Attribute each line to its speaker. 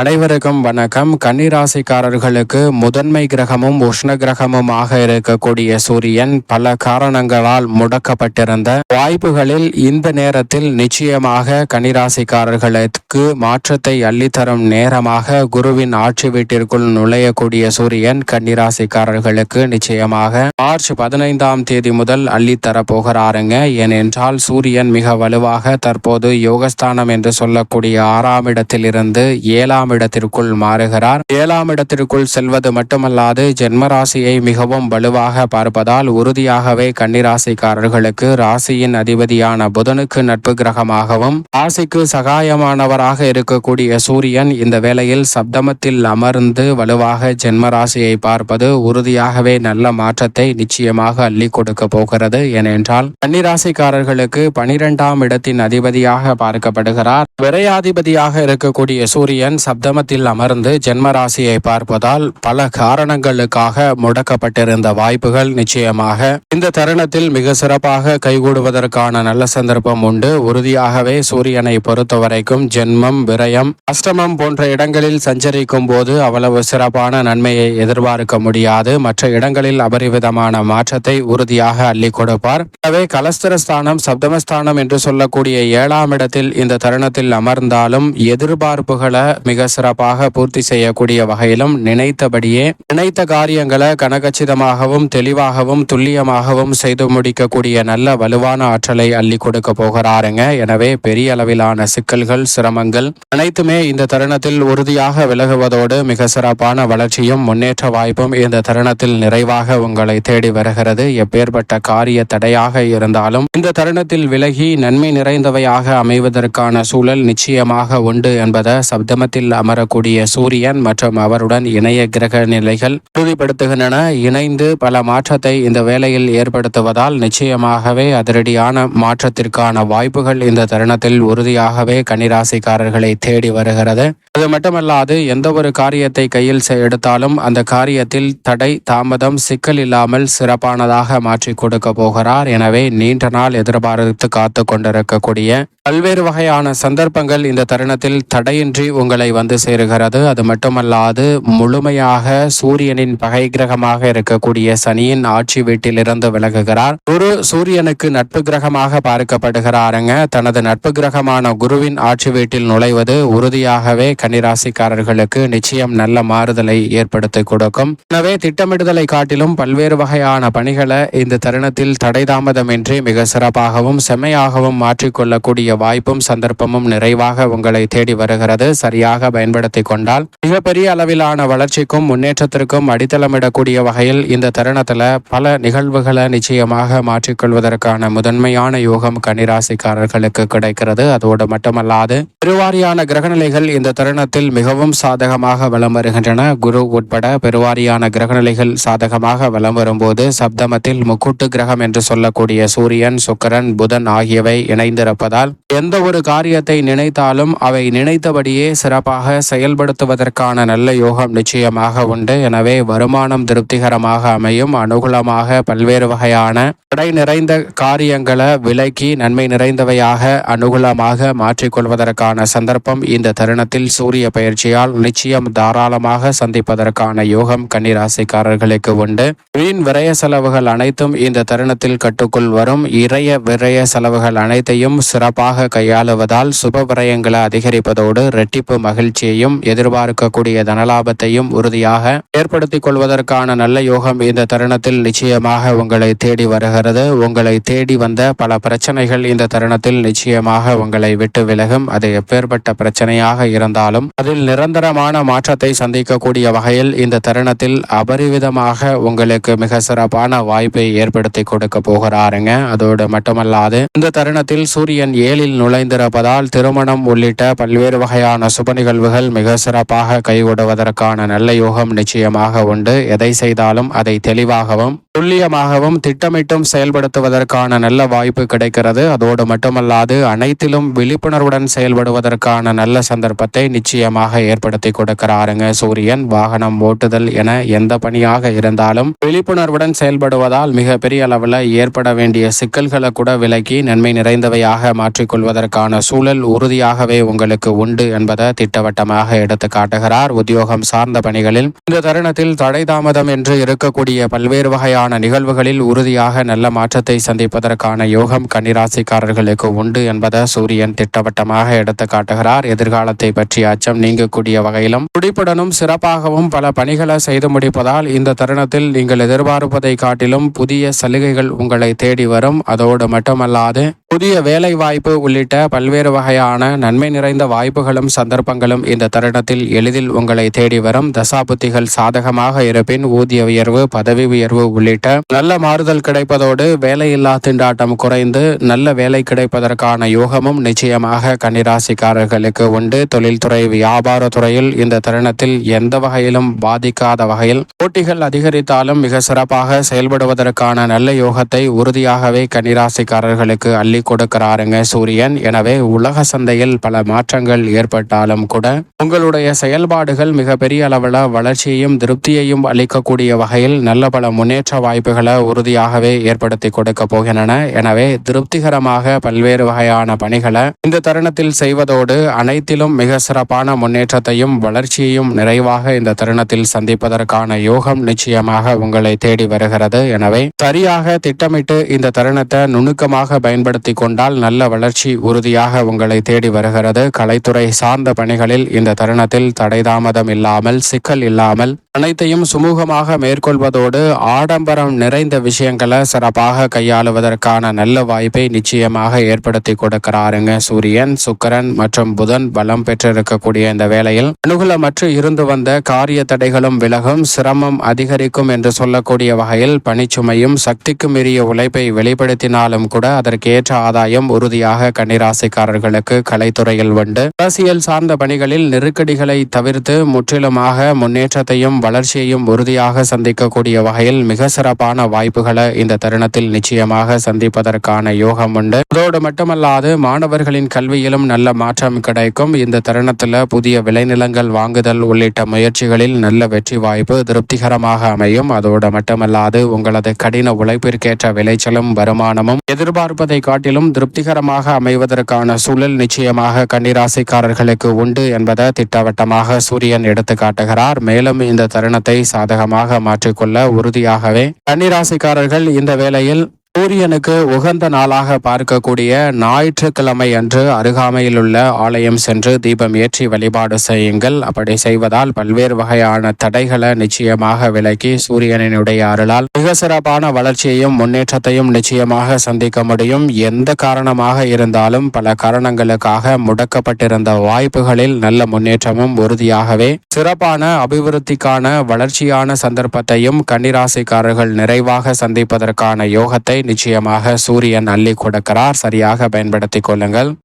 Speaker 1: அனைவருக்கும் வணக்கம். கன்னிராசிக்காரர்களுக்கு முதன்மை கிரகமும் உஷ்ண கிரகமுமாக இருக்கக்கூடிய சூரியன் பல காரணங்களால் முடக்கப்பட்டிருந்த வாய்ப்புகளில் இந்த நேரத்தில் நிச்சயமாக கன்னிராசிக்காரர்களுக்கு மாற்றத்தை அள்ளித்தரும் நேரமாக குருவின் ஆட்சி வீட்டிற்குள் நுழையக்கூடிய சூரியன் கன்னிராசிக்காரர்களுக்கு நிச்சயமாக மார்ச் பதினைந்தாம் தேதி முதல் அள்ளித்தர போகிறாருங்க. ஏனென்றால் சூரியன் மிக வலுவாக தற்போது யோகஸ்தானம் என்று சொல்லக்கூடிய ஆறாம் இடத்திலிருந்து ஏழாம் இடத்திற்குள் மாறுகிறார். ஏழாம் இடத்திற்குள் செல்வது மட்டுமல்லாது ஜென்மராசியை மிகவும் வலுவாக பார்ப்பதால் உறுதியாகவே கன்னிராசிக்காரர்களுக்கு ராசியின் அதிபதியான புதனுக்கு நட்பு கிரகமாகவும் ராசிக்கு சகாயமானவராக இருக்கக்கூடிய சூரியன் இந்த வேளையில் சப்தமத்தில் அமர்ந்து வலுவாக ஜென்மராசியை பார்ப்பது உறுதியாகவே நல்ல மாற்றத்தை நிச்சயமாக அள்ளி கொடுக்க போகிறது. ஏனென்றால் கன்னிராசிக்காரர்களுக்கு பனிரெண்டாம் இடத்தின் அதிபதியாக பார்க்கப்படுகிறார். விரையாதிபதியாக இருக்கக்கூடிய சூரியன் சப்தமத்தில் அமர்ந்து ஜென்ம ராசியை பார்ப்பதால் பல காரணங்களுக்காக முடக்கப்பட்டிருந்த வாய்ப்புகள் நிச்சயமாக. இந்த தருணத்தில் மிக சிறப்பாக கைகூடுவதற்கான நல்ல சந்தர்ப்பம் உண்டு. உறுதியாகவே சூரியனை பொறுத்தவரைக்கும் ஜென்மம் விரயம் அஷ்டமம் போன்ற இடங்களில் சஞ்சரிக்கும் போது அவ்வளவு சிறப்பான நன்மையை எதிர்பார்க்க முடியாது. மற்ற இடங்களில் அபரிவிதமான மாற்றத்தை உறுதியாக அள்ளி கொடுப்பார். எனவே கலஸ்தரஸ்தானம் சப்தமஸ்தானம் என்று சொல்லக்கூடிய ஏழாம் இடத்தில் இந்த தருணத்தில் அமர்ந்தாலும் எதிர்பார்ப்புகளை மிக சிறப்பாக பூர்த்தி செய்யக்கூடிய வகையிலும் நினைத்தபடியே நினைத்த காரியங்களை கனகச்சிதமாகவும் தெளிவாகவும் துல்லியமாகவும் செய்து முடிக்கக்கூடிய நல்ல வலுவான ஆற்றலை அள்ளி கொடுக்க போகிறாருங்க. எனவே பெரிய அளவிலான சிக்கல்கள் சிரமங்கள் அனைத்துமே இந்த தருணத்தில் உறுதியாக விலகுவதோடு மிக சிறப்பான வளர்ச்சியும் முன்னேற்ற வாய்ப்பும் இந்த தருணத்தில் நிறைவாக உங்களை தேடி வருகிறது. எப்பேற்பட்ட காரிய தடையாக இருந்தாலும் இந்த தருணத்தில் விலகி நன்மை நிறைந்தவையாக அமைவதற்கான சூழல் நிச்சயமாக உண்டு என்பதை சப்தமத்தில் அமரக்கூடிய சூரியன் மற்றும் அவருடன் இணைய கிரக நிலைகள் உறுதிப்படுத்துகின்றன. இணைந்து பல மாற்றத்தை இந்த வேளையில் ஏற்படுத்துவதால் நிச்சயமாகவே அதிரடியான மாற்றத்திற்கான வாய்ப்புகள் இந்த தருணத்தில் உறுதியாகவே கன்னிராசிக்காரர்களை தேடி வருகிறது. அது மட்டுமல்லாது எந்த ஒரு காரியத்தை கையில் எடுத்தாலும் அந்த காரியத்தில் தடை தாமதம் சிக்கல் இல்லாமல் சிறப்பானதாக மாற்றி கொடுக்க போகிறார். எனவே நீண்ட நாள் எதிர்பார்த்து காத்து கொண்டிருக்கக்கூடிய பல்வேறு வகையான சந்தர்ப்பங்கள் இந்த தருணத்தில் தடையின்றி உங்களை வந்து சேருகிறது. அது மட்டுமல்லாது முழுமையாக சூரியனின் பகை கிரகமாக இருக்கக்கூடிய சனியின் ஆட்சி வீட்டிலிருந்து விலகுகிறார். குரு சூரியனுக்கு நட்பு கிரகமாக பார்க்கப்படுகிறாருங்க. தனது நட்பு கிரகமான குருவின் ஆட்சி வீட்டில் நுழைவது உறுதியாகவே கன்னிராசிக்காரர்களுக்கு நிச்சயம் நல்ல மாறுதலை ஏற்படுத்தி கொடுக்கும். எனவே திட்டமிடுதலை காட்டிலும் பல்வேறு வகையான பணிகளை இந்த தருணத்தில் தடை தாமதமின்றி மிக சிறப்பாகவும் செம்மையாகவும் மாற்றிக்கொள்ளக்கூடிய வாய்ப்பும் சந்தர்ப்பமும் நிறைவாக உங்களை தேடி வருகிறது. சரியாக பயன்படுத்திக் கொண்டால் மிகப்பெரிய அளவிலான வளர்ச்சிக்கும் முன்னேற்றத்திற்கும் அடித்தளமிடக்கூடிய வகையில் இந்த தருணத்துல பல நிகழ்வுகளை நிச்சயமாக மாற்றிக்கொள்வதற்கான முதன்மையான யோகம் கன்னிராசிக்காரர்களுக்கு கிடைக்கிறது. அதோடு மட்டுமல்லாது பெருவாரியான கிரகநிலைகள் இந்த தருணத்தில் மிகவும் சாதகமாக வலம் வருகின்றன. குரு உட்பட பெருவாரியான கிரகநிலைகள் சாதகமாக வலம் வரும்போது சப்தமத்தில் முக்கூட்டு கிரகம் என்று சொல்லக்கூடிய சூரியன் சுக்கரன் புதன் ஆகியவை இணைந்திருப்பதால் எந்த ஒரு காரியத்தை நினைத்தாலும் அவை நினைத்தபடியே சிறப்பாக செயல்படுத்துவதற்கான நல்ல யோகம் நிச்சயமாக உண்டு. எனவே வருமானம் திருப்திகரமாக அமையும். அனுகூலமாக பல்வேறு வகையான தடை நிறைந்த காரியங்களை விலக்கி நன்மை நிறைந்தவையாக அனுகூலமாக மாற்றிக்கொள்வதற்கான சந்தர்ப்பம் இந்த தருணத்தில் சூரிய பயிற்சியால் நிச்சயம் தாராளமாக சந்திப்பதற்கான யோகம் கன்னிராசிக்காரர்களுக்கு உண்டு. வீண் விரய செலவுகள் அனைத்தும் இந்த தருணத்தில் கட்டுக்குள் வரும். இறைய விரய செலவுகள் அனைத்தையும் சிறப்பாக கையாளுவதால் சுப விரயங்களை அதிகரிப்பதோடு ரெட்டிப்பு மகிழ்ச்சியையும் எதிர்பார்க்கக்கூடிய தனலாபத்தையும் உறுதியாக ஏற்படுத்திக் கொள்வதற்கான நல்ல யோகம் இந்த தருணத்தில் நிச்சயமாக உங்களை தேடி வருகிறது. உங்களை தேடி வந்த பல பிரச்சனைகள் இந்த தருணத்தில் நிச்சயமாக உங்களை விட்டு விலகும். அது எப்பேற்பட்ட பிரச்சனையாக இருந்தாலும் அதில் நிரந்தரமான மாற்றத்தை சந்திக்கக்கூடிய வகையில் இந்த தருணத்தில் அபரிவிதமாக உங்களுக்கு மிக சிறப்பான வாய்ப்பை ஏற்படுத்தி கொடுக்க போகிறாருங்க. அதோடு மட்டுமல்லாது இந்த தருணத்தில் சூரியன் ஏழில் நுழைந்திருப்பதால் திருமணம் உள்ளிட்ட பல்வேறு வகையான சுப நிகழ்வுகள் மிக சிறப்பாக கைவிடுவதற்கான நல்ல யோகம் நிச்சயமாக உண்டு. எதை செய்தாலும் அதை தெளிவாகவும் துல்லியமாகவும் திட்டமிட்டும் செயல்படுத்துவதற்கான நல்ல வாய்ப்பு கிடைக்கிறது. அதோடு மட்டுமல்லாது அனைத்திலும் விழிப்புணர்வுடன் செயல்படுவதற்கான நல்ல சந்தர்ப்பத்தை நிச்சயமாக ஏற்படுத்தி கொடுக்கிறாருங்க சூரியன். வாகனம் ஓட்டுதல் என எந்த பணியாக இருந்தாலும் விழிப்புணர்வுடன் செயல்படுவதால் மிக பெரிய அளவில் ஏற்பட வேண்டிய சிக்கல்களை கூட விலக்கி நன்மை நிறைந்தவையாக மாற்றிக்கொள்வதற்கான சூழல் உறுதியாகவே உங்களுக்கு உண்டு என்பதை திட்டம் திட்டவட்டமாக எடுத்து காட்டுகிறார். உத்தியோகம் சார்ந்த பணிகளில் இந்த தருணத்தில் தடை தாமதம் என்று இருக்கக்கூடிய பல்வேறு வகையான நிகழ்வுகளில் உறுதியாக நல்ல மாற்றத்தை சந்திப்பதற்கான யோகம் கன்னிராசிக்காரர்களுக்கு உண்டு என்பதை சூரியன் திட்டவட்டமாக எடுத்து காட்டுகிறார். எதிர்காலத்தை பற்றிய அச்சம் நீங்கக்கூடிய வகையிலும் துடிப்புடனும் சிறப்பாகவும் பல பணிகளை செய்து முடிப்பதால் இந்த தருணத்தில் நீங்கள் எதிர்பார்ப்பதை காட்டிலும் புதிய சலுகைகள் உங்களை தேடி வரும். அதோடு மட்டுமல்லாது புதிய வேலை வாய்ப்பு உள்ளிட்ட பல்வேறு வகையான நன்மை நிறைந்த வாய்ப்புகளும் சந்தர்ப்பங்களும் இந்த தருணத்தில் எளிதில் உங்களை தேடி வரும். தசாபுத்திகள் சாதகமாக இருப்பின் ஊதிய உயர்வு பதவி உயர்வு உள்ளிட்ட நல்ல மாறுதல் கிடைப்பதோடு வேலையில்லா திண்டாட்டம் குறைந்து நல்ல வேலை கிடைப்பதற்கான யோகமும் நிச்சயமாக கன்னிராசிக்காரர்களுக்கு உண்டு. தொழில்துறை வியாபார துறையில் இந்த தருணத்தில் எந்த வகையிலும் பாதிக்காத வகையில் போட்டிகள் அதிகரித்தாலும் மிக சிறப்பாக செயல்படுவதற்கான நல்ல யோகத்தை உறுதியாகவே கன்னிராசிக்காரர்களுக்கு அள்ளி கொடுக்கிறாருங்க சூரியன். எனவே உலக சந்தையில் பல மாற்றங்கள் ஏற்பட்டாலும் கூட உங்களுடைய செயல்பாடுகள் மிக பெரிய அளவில் வளர்ச்சியையும் திருப்தியையும் அளிக்கக்கூடிய வகையில் நல்ல பல முன்னேற்ற வாய்ப்புகளை உறுதியாகவே ஏற்படுத்தி கொடுக்க போகின்றன. எனவே திருப்திகரமாக பல்வேறு வகையான பணிகளை இந்த தருணத்தில் செய்வதோடு அனைத்திலும் மிக சிறப்பான முன்னேற்றத்தையும் வளர்ச்சியையும் நிறைவாக இந்த தருணத்தில் சந்திப்பதற்கான யோகம் நிச்சயமாக உங்களை தேடி வருகிறது. எனவே சரியாக திட்டமிட்டு இந்த தருணத்தை நுணுக்கமாக பயன்படுத்தி கொண்டால் நல்ல வளர்ச்சி உறுதியாக உங்களை தேடி வருகிறது. கலைத்துறை சார்ந்த பணிகளில் இந்த தருணத்தில் தடைதாமதம் இல்லாமல் சிக்கல் இல்லாமல் அனைத்தையும் சுமூகமாக மேற்கொள்வதோடு ஆடம்பரம் நிறைந்த விஷயங்களை சிறப்பாக கையாளுவதற்கான நல்ல வாய்ப்பை நிச்சயமாக ஏற்படுத்தி கொடுக்கிறாருங்க. சூரியன் சுக்கரன் மற்றும் புதன் பலம் பெற்றிருக்கக்கூடிய இந்த வேளையில் அனுகூலமற்று இருந்து வந்த காரிய தடைகளும் விலகும் சிரமம் அதிகரிக்கும் என்று சொல்லக்கூடிய வகையில் பணிச்சுமையும் சக்திக்கு மீறிய உழைப்பை வெளிப்படுத்தினாலும் கூட அதற்கேற்ற ஆதாயம் உறுதியாக கன்னிராசிக்காரர்களுக்கு கலைத்துறையில் உண்டு. அரசியல் சார்ந்த பணிகளில் நெருக்கடிகளை தவிர்த்து முற்றிலுமாக முன்னேற்றத்தையும் வளர்ச்சியையும் உறுதியாக சந்திக்கக்கூடிய வகையில் மிக சிறப்பான வாய்ப்புகளை இந்த தருணத்தில் நிச்சயமாக சந்திப்பதற்கான யோகம் உண்டு. அதோடு மட்டுமல்லாது மாணவர்களின் கல்வியிலும் நல்ல மாற்றம் கிடைக்கும். இந்த தருணத்தில் புதிய விளைநிலங்கள் வாங்குதல் உள்ளிட்ட முயற்சிகளில் நல்ல வெற்றி வாய்ப்பு திருப்திகரமாக அமையும். அதோடு மட்டுமல்லாது உங்களது கடின உழைப்பிற்கேற்ற விளைச்சலும் வருமானமும் எதிர்பார்ப்பதை காட்டிலும் திருப்திகரமாக அமைவதற்கான சூழல் நிச்சயமாக கன்னிராசிக்காரர்களுக்கு உண்டு என்பதை திட்டவட்டமாக சூரியன் எடுத்து காட்டுகிறார். மேலும் இந்த தருணத்தை சாதகமாக மாற்றிக்கொள்ள உறுதியாகவே கன்னிராசிக்காரர்கள் இந்த வேளையில் சூரியனுக்கு உகந்த நாளாக பார்க்கக்கூடிய ஞாயிற்றுக்கிழமை அன்று அருகாமையில் உள்ள ஆலயம் சென்று தீபம் ஏற்றி வழிபாடு செய்யுங்கள். அப்படி செய்வதால் பல்வேறு வகையான தடைகளை நிச்சயமாக விலக்கி சூரியனினுடைய அருளால் மிக சிறப்பான வளர்ச்சியையும் முன்னேற்றத்தையும் நிச்சயமாக சந்திக்க முடியும். எந்த காரணமாக இருந்தாலும் பல காரணங்களுக்காக முடக்கப்பட்டிருந்த வாய்ப்புகளில் நல்ல முன்னேற்றமும் உறுதியாகவே சிறப்பான அபிவிருத்திக்கான வளர்ச்சியான சந்தர்ப்பத்தையும் கன்னிராசிக்காரர்கள் நிறைவாக சந்திப்பதற்கான யோகத்தை நிச்சயமாக சூரியன் அள்ளி கொடுக்கிறார். சரியாக பயன்படுத்திக் கொள்ளுங்கள்.